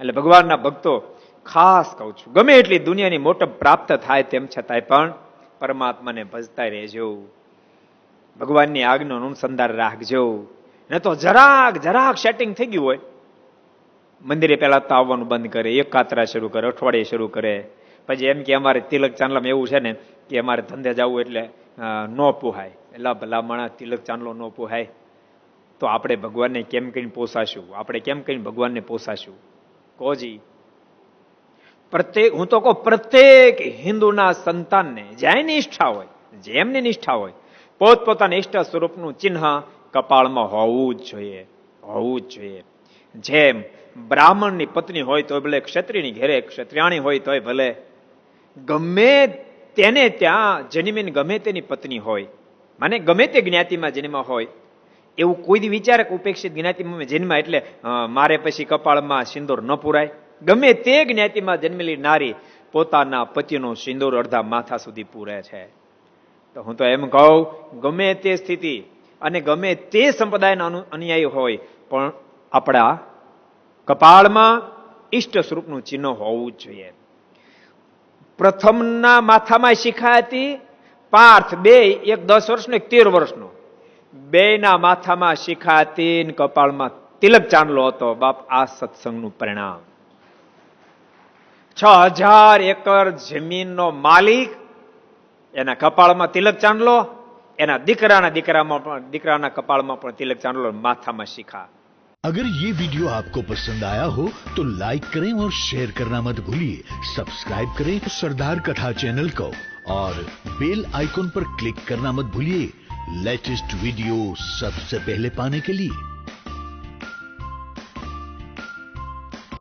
એટલે ભગવાનના ભક્તો ખાસ કહું છું, ગમે એટલી દુનિયાની મોટપ પ્રાપ્ત થાય તેમ છતાંય પણ પરમાત્માને ભજતા રહેજો. ભગવાનની આજ્ઞાનું અનુસંધાન રાખજો. ને તો જરાક જરાક સેટિંગ થઈ ગયું હોય. મંદિરે પહેલા તો આવવાનું બંધ કરે, એક કાતરા શરૂ કરે, અઠવાડિયે શરૂ કરે. પછી એમ કે અમારે તિલક ચાંદલામાં એવું છે ને કે અમારે ધંધે જવું એટલે ન પોહાય. એટલે ભલા માણસ, તિલક ચાંદલો ન પોહાય. તો આપણે ભગવાનને કેમ કહીને પોસાશું? આપણે કેમ કરીને ભગવાનને પોસાશું? કોજી? પ્રત્યેક હું તો કહું, પ્રત્યેક હિન્દુના સંતાનને જ્યાં નિષ્ઠા હોય, જેમની નિષ્ઠા હોય, પોતપોતાના ઇષ્ટ સ્વરૂપનું ચિહ્ન કપાળમાં હોવું જ જોઈએ, હોવું જ જોઈએ. જેમ બ્રાહ્મણની પત્ની હોય તો ભલે ક્ષત્રિયની ઘેરે ક્ષત્રિયાણી હોય તોય ભલે, ગમે તેને ત્યાં જન્મીને ગમે તેની પત્ની હોય, મને ગમે તે જ્ઞાતિમાં જન્મ હોય એવું કોઈ દી વિચારે કે ઉપેક્ષિત જ્ઞાતિમાં જન્મ એટલે મારે પછી કપાળમાં સિંદૂર ન પુરાય? ગમે તે જ્ઞાતિમાં જન્મેલી નારી પોતાના પતિનો સિંદૂર અડધા માથા સુધી પૂરે છે. તો હું તો એમ કહું, ગમે તે સ્થિતિ અને ગમે તે સંપ્રદાયના અનુ- અનુયાયી હોય, પણ આપણા કપાળમાં ઈષ્ટ સ્વરૂપનું ચિહ્ન હોવું જોઈએ. પ્રથમના માથામાં શિખા હતી પાર્થ બે, એક દસ વર્ષનો, એક તેર વર્ષનો. બેયના માથામાં શિખા હતી ને કપાળમાં તિલક ચાંદલો હતો બાપ આ સત્સંગનું પરિણામ છ હજાર એકર જમીનનો માલિક એના કપાળમાં તિલક ચાંદલો એના દીકરાના દીકરામાં પણ દીકરાના કપાળમાં પણ તિલક ચાંદલો માથામાં શિખા अगर ये वीडियो आपको पसंद आया हो तो लाइक करें और शेयर करना मत भूलिए सब्सक्राइब करें सरदार कथा चैनल को और बेल आइकॉन पर क्लिक करना मत भूलिए लेटेस्ट वीडियो सबसे पहले पाने के लिए